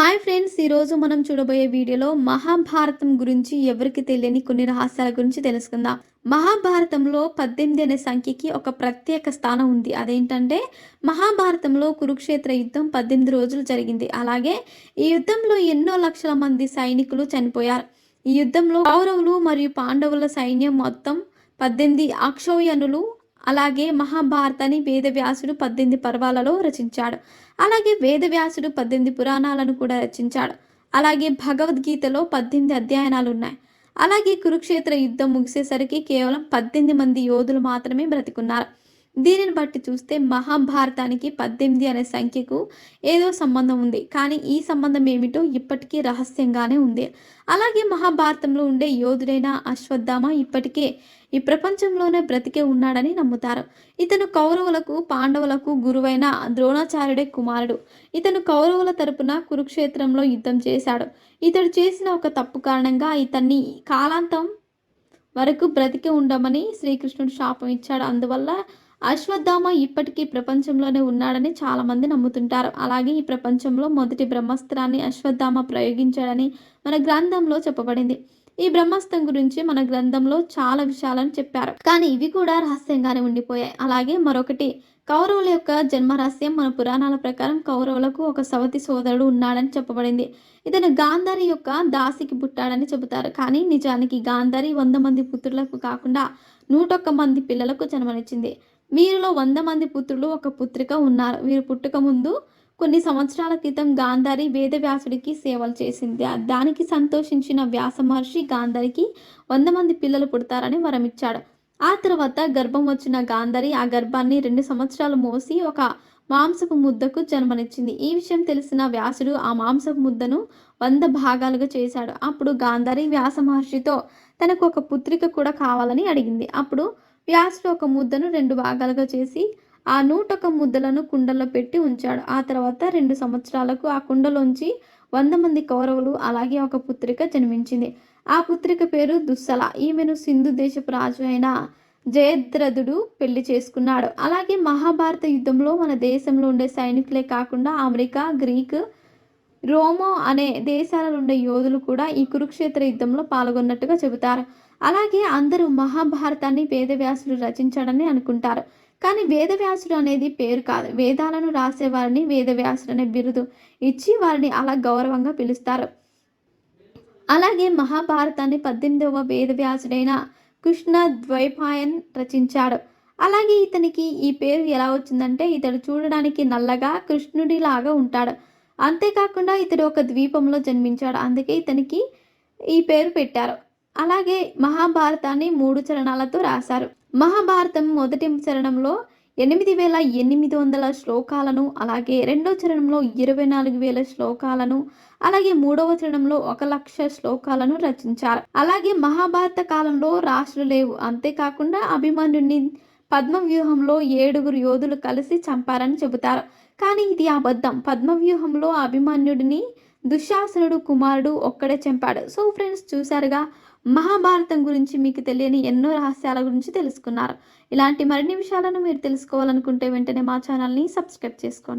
Hi friends ఈరోజు మనం చూడబోయే వీడియోలో మహాభారతం గురించి ఎవరికి తెలియని కొన్ని రహస్యాల గురించి తెలుసుకుందాం. మహాభారతంలో పద్దెనిమిది అనే సంఖ్యకి ఒక ప్రత్యేక స్థానం ఉంది. అదేంటంటే మహాభారతంలో కురుక్షేత్ర యుద్ధం పద్దెనిమిది రోజులు జరిగింది. అలాగే ఈ యుద్ధంలో ఎన్నో లక్షల మంది సైనికులు చనిపోయారు. ఈ యుద్ధంలో కౌరవులు మరియు పాండవుల సైన్యం మొత్తం పద్దెనిమిది అక్షోయనులు అలాగే మహాభారతాన్ని వేదవ్యాసుడు పద్దెనిమిది పర్వాలలో రచించాడు. అలాగే వేదవ్యాసుడు పద్దెనిమిది పురాణాలను కూడా రచించాడు. అలాగే భగవద్గీతలో పద్దెనిమిది అధ్యయనాలు ఉన్నాయి అలాగే కురుక్షేత్ర యుద్ధం ముగిసేసరికి కేవలం పద్దెనిమిది మంది యోధులు మాత్రమే బ్రతికున్నారు. దీనిని బట్టి చూస్తే మహాభారతానికి పద్దెనిమిది అనే సంఖ్యకు ఏదో సంబంధం ఉంది. కానీ ఈ సంబంధం ఏమిటో ఇప్పటికీ రహస్యంగానే ఉంది. అలాగే మహాభారతంలో ఉండే యోధుడైన అశ్వత్థామ ఇప్పటికే ఈ ప్రపంచంలోనే బ్రతికే ఉన్నాడని నమ్ముతారు. ఇతను కౌరవులకు పాండవులకు గురువైన ద్రోణాచార్యుడే కుమారుడు. ఇతను కౌరవుల తరపున కురుక్షేత్రంలో యుద్ధం చేశాడు. ఇతడు చేసిన ఒక తప్పు కారణంగా ఇతన్ని కాలాంతం వరకు బ్రతికి ఉండమని శ్రీకృష్ణుడు శాపం ఇచ్చాడు. అందువల్ల అశ్వత్థామ ఇప్పటికీ ప్రపంచంలోనే ఉన్నాడని చాలామంది నమ్ముతుంటారు. అలాగే ఈ ప్రపంచంలో మొదటి బ్రహ్మాస్త్రాన్ని అశ్వత్థామ ప్రయోగించాడని మన గ్రంథంలో చెప్పబడింది. ఈ బ్రహ్మాస్త్రం గురించి మన గ్రంథంలో చాలా విషయాలను చెప్పారు. కానీ ఇవి కూడా రహస్యంగానే ఉండిపోయాయి. అలాగే మరొకటి కౌరవుల యొక్క జన్మరహస్యం మన పురాణాల ప్రకారం కౌరవులకు ఒక సవతి సోదరుడు ఉన్నాడని చెప్పబడింది. ఇతను గాంధారి యొక్క దాసికి పుట్టాడని చెబుతారు. కానీ నిజానికి గాంధారి వంద మంది పుత్రులకు కాకుండా నూటొక్క మంది పిల్లలకు జన్మనిచ్చింది. వీరిలో వంద మంది పుత్రులు ఒక పుత్రిక ఉన్నారు. వీరు పుట్టుక ముందు కొన్ని సంవత్సరాల క్రితం గాంధారి వేదవ్యాసుడికి సేవలు చేసింది. దానికి సంతోషించిన వ్యాస మహర్షి గాంధారికి వంద మంది పిల్లలు పుడతారని వరమిచ్చాడు. ఆ తర్వాత గర్భం వచ్చిన గాంధారి ఆ గర్భాన్ని రెండు సంవత్సరాలు మోసి ఒక మాంసపు ముద్దకు జన్మనిచ్చింది. ఈ విషయం తెలిసిన వ్యాసుడు ఆ మాంసపు ముద్దను వంద భాగాలుగా చేశాడు. అప్పుడు గాంధారి వ్యాస మహర్షితో తనకు ఒక పుత్రిక కూడా కావాలని అడిగింది. అప్పుడు వ్యాసుడు ఒక ముద్దను రెండు భాగాలుగా చేసి ఆ నూటొక ముద్దలను కుండలో పెట్టి ఉంచాడు. ఆ తర్వాత రెండు సంవత్సరాలకు ఆ కుండలోంచి వంద మంది కౌరవులు అలాగే ఒక పుత్రిక జన్మించింది. ఆ పుత్రిక పేరు దుస్సల. ఈమెను సింధు దేశపు రాజు అయిన జయద్రథుడు పెళ్ళి చేసుకున్నాడు. అలాగే మహాభారత యుద్ధంలో మన దేశంలో ఉండే సైనికులే కాకుండా అమెరికా గ్రీక్ రోమో అనే దేశాలలో ఉండే యోధులు కూడా ఈ కురుక్షేత్ర యుద్ధంలో పాల్గొన్నట్టుగా చెబుతారు. అలాగే అందరూ మహాభారతాన్ని వేదవ్యాసుడు రచించాడని అనుకుంటారు. కానీ వేదవ్యాసుడు అనేది పేరు కాదు. వేదాలను రాసేవారిని వేదవ్యాసుడు అనే బిరుదు ఇచ్చి వారిని అలా గౌరవంగా పిలుస్తారు. అలాగే మహాభారతాన్ని పద్దెనిమిదవ వేదవ్యాసుడైన కృష్ణ ద్వైపాయన్ రచించాడు. అలాగే ఇతనికి ఈ పేరు ఎలా వచ్చిందంటే ఇతడు చూడడానికి నల్లగా కృష్ణుడిలాగా ఉంటాడు. అంతేకాకుండా ఇతడు ఒక ద్వీపంలో జన్మించాడు. అందుకే ఇతనికి ఈ పేరు పెట్టారు. అలాగే మహాభారతాన్ని మూడు చరణాలతో రాశారు. మహాభారతం మొదటి చరణంలో ఎనిమిది వేల ఎనిమిది వందల శ్లోకాలను అలాగే రెండో చరణంలో ఇరవై నాలుగు వేల శ్లోకాలను అలాగే మూడవ చరణంలో ఒక లక్ష శ్లోకాలను రచించారు. అలాగే మహాభారత కాలంలో రాశులు లేవు. అంతేకాకుండా అభిమన్యుని పద్మవ్యూహంలో ఏడుగురు యోధులు కలిసి చంపారని చెబుతారు. కానీ ఇది అబద్ధం. పద్మవ్యూహంలో అభిమన్యుడిని దుశ్శాసనుడు కుమారుడు ఒక్కడే చంపాడు. సో ఫ్రెండ్స్ చూశారుగా? మహాభారతం గురించి మీకు తెలియని ఎన్నో రహస్యాల గురించి తెలుసుకున్నారు. ఇలాంటి మరిన్ని విషయాలను మీరు తెలుసుకోవాలనుకుంటే వెంటనే మా ఛానల్ని సబ్స్క్రైబ్ చేసుకోండి.